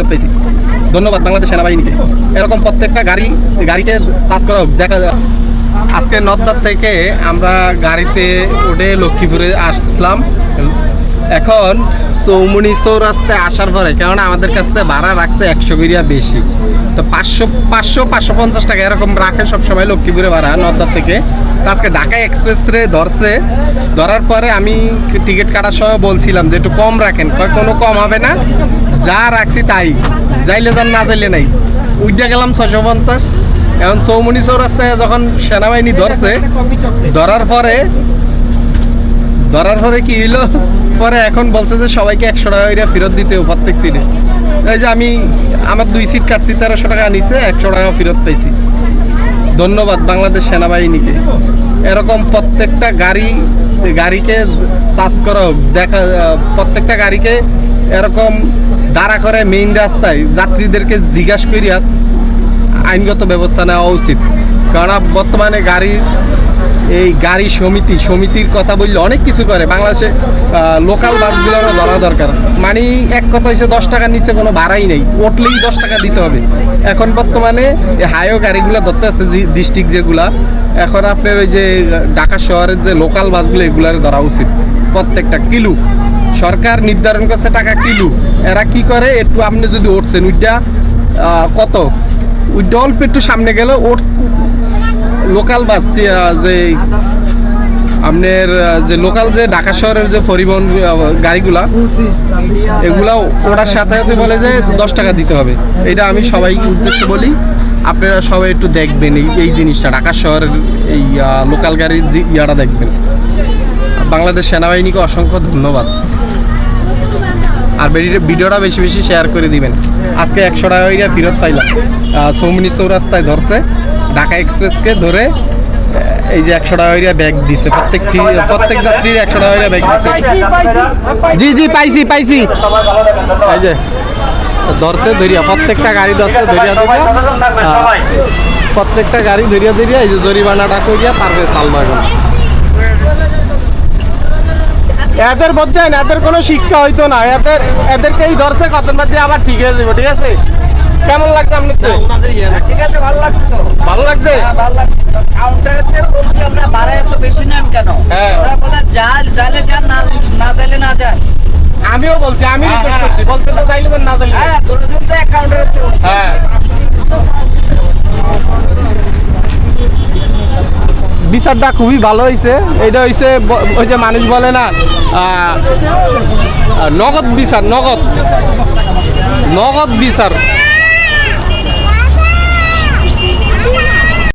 ফেরত পেয়েছি। ধন্যবাদ বাংলাদেশ সেনাবাহিনীকে। এরকম প্রত্যেকটা গাড়ি, গাড়িতে চার্জ করা হোক। দেখা আজকে নদ্দার থেকে আমরা গাড়িতে ওঠে লক্ষ্মীপুরে আসলাম। এখন চৌমনি চৌরাস্তায় আসার পরে, কেননা আমাদের কাছ থেকে ভাড়া রাখছে একশো করিয়া বেশি। তো পাঁচশো পাঁচশো পাঁচশো পঞ্চাশ টাকা এরকম রাখে সবসময় লক্ষ্মীপুরে ভাড়া নদ্দার থেকে। তো আজকে ঢাকা এক্সপ্রেস রে ধরছে। ধরার পরে আমি টিকিট কাটার সময় বলছিলাম যে একটু কম রাখেন। কোনো কম হবে না। যা রাখছি তাই। যাইলে যান, না যাইলে নাই। উইডা গেলাম ছশো পঞ্চাশ। এখন চৌমনি চৌরাস্তায় যখন সেনাবাহিনী ধরছে, ধরার পরে ধরার পরে কি হইল? পরে এখন বলছে যে সবাইকে একশো টাকা ফেরত দিতে প্রত্যেক সিটে এই যে আমি, আমার দুই সিট কাটছি, তেরোশো টাকা নিছে, একশো টাকা ফেরত পাইছি। ধন্যবাদ বাংলাদেশ সেনাবাহিনীকে। এরকম প্রত্যেকটা গাড়ি, গাড়িকে চার্জ করা হোক, দেখা, প্রত্যেকটা গাড়িকে এরকম দাঁড়া করে মেইন রাস্তায় যাত্রীদেরকে জিজ্ঞাসা করিয়া আইনগত ব্যবস্থা নেওয়া উচিত। কারণ বর্তমানে গাড়ির এই গাড়ি সমিতি, সমিতির কথা বললে অনেক কিছু করে। বাংলাদেশে লোকাল বাসগুলোরও ধরা দরকার। মানে এক কথা হচ্ছে দশ টাকার নিচে কোনো ভাড়াই নেই। উঠলেই দশ টাকা দিতে হবে। এখন বর্তমানে হাইও গাড়িগুলো ধরতে আছে ডিস্ট্রিক্ট যেগুলা, এখন আপনার ওই যে ঢাকা শহরের যে লোকাল বাসগুলো, এগুলার ধরা উচিত। প্রত্যেকটা কিলু। সরকার নির্ধারণ করছে টাকা কিলু। এরা কি করে? একটু আপনি যদি উঠছেন ওইটা কত? ওই অল্প একটু সামনে গেলে ওর লোকাল বাস যে, আপনার যে লোকাল যে ঢাকা শহরের যে পরিবহন গাড়িগুলা, এগুলা ওটার সাথে সাথে বলে যে দশ টাকা দিতে হবে। এটা আমি সবাই উদ্দেশ্যে বলি, আপনারা সবাই একটু দেখবেন এই এই জিনিসটা, ঢাকা শহরের এই লোকাল গাড়ির ইয়াটা দেখবেন। বাংলাদেশ সেনাবাহিনীকে অসংখ্য ধন্যবাদ। আর ভিডিওটা বেশি বেশি শেয়ার করে দিবেন। আজকে একশো টাকা করে ফেরত পাইলাম। সৌমিনী চৌরাস্তায় ধরছে। ঢাকা এক্সপ্রেসকে ধরে এই যে একশো টাকা করে ব্যাগ দিছে। প্রত্যেক প্রত্যেক যাত্রীর একশো টাকা করে ব্যাগ দিছে। জি জি, পাইছি পাইছি। এই যে, ধরছে ধরিয়া। প্রত্যেকটা গাড়ি ধরছে ধরিয়া ধরিয়া। প্রত্যেকটা গাড়ি ধরিয়া ধরিয়া এই যে জরিমানাটা করিয়া তারপরে এখন এদের বলছেন এদের কোনো শিক্ষা হইতো না। এদের এদেরকেই ধরছে কত বাজে আবার ঠিক হয়ে যাবে ঠিক আছে? কেমন লাগছে আপনি ঠিক আছে ভালো লাগছে তো। ভালো লাগছে? হ্যাঁ, ভালো লাগছে বলছি আমরা ভাড়া এত বেশি নেন কেন? হ্যাঁ। ওরা বলে জাল জালে যান না না জালে না যান। আমিও বলছি আমি হ্যাঁ, রিকোয়েস্ট। করছি। বলছে তো যাইলে না যাইলে হ্যাঁ তোর দিন তো এক কাউন্টারেতে হ্যাঁ। বিচারটা খুবই ভালো হয়েছে এটা হয়েছে ওই যে মানুষ বলে না নগদ বিচার, নগদ। নগদ বিচার।